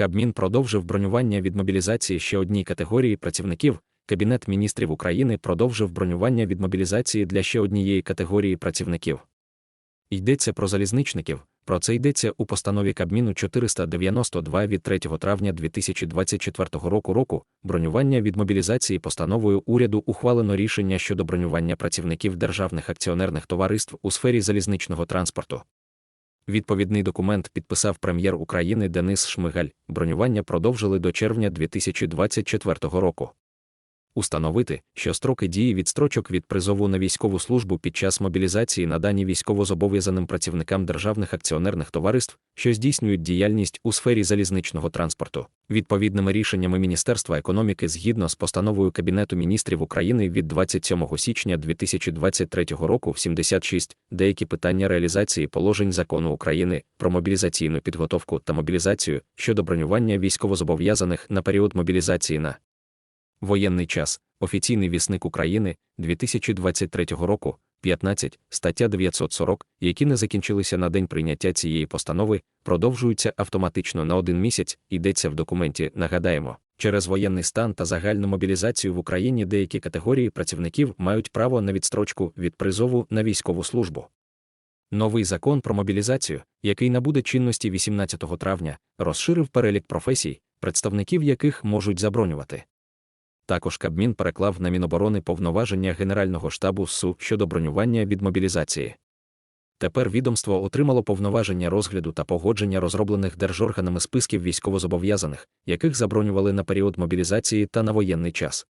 Кабмін продовжив бронювання від мобілізації ще одній категорії працівників. Кабінет міністрів України продовжив бронювання від мобілізації для ще однієї категорії працівників. Йдеться про залізничників. Про це йдеться у постанові Кабміну 492 від 3 травня 2024 року року. Бронювання від мобілізації постановою уряду ухвалено рішення щодо бронювання працівників державних акціонерних товариств у сфері залізничного транспорту. Відповідний документ підписав прем'єр України Денис Шмигаль. Бронювання продовжили до червня 2024 року. Установити, що строки дії відстрочок від призову на військову службу під час мобілізації надані військовозобов'язаним працівникам державних акціонерних товариств, що здійснюють діяльність у сфері залізничного транспорту, відповідними рішеннями Міністерства економіки згідно з постановою Кабінету міністрів України від 27 січня 2023 року в 76 деякі питання реалізації положень закону України про мобілізаційну підготовку та мобілізацію щодо бронювання військовозобов'язаних на період мобілізації на Воєнний час, офіційний вісник України 2023 року, 15, стаття 940, які не закінчилися на день прийняття цієї постанови, продовжуються автоматично на один місяць, йдеться в документі, нагадаємо. Через воєнний стан та загальну мобілізацію в Україні деякі категорії працівників мають право на відстрочку від призову на військову службу. Новий закон про мобілізацію, який набуде чинності 18 травня, розширив перелік професій, представників яких можуть забронювати. Також Кабмін переклав на Міноборони повноваження Генерального штабу СУ щодо бронювання від мобілізації. Тепер відомство отримало повноваження розгляду та погодження розроблених держорганами списків військовозобов'язаних, яких забронювали на період мобілізації та на воєнний час.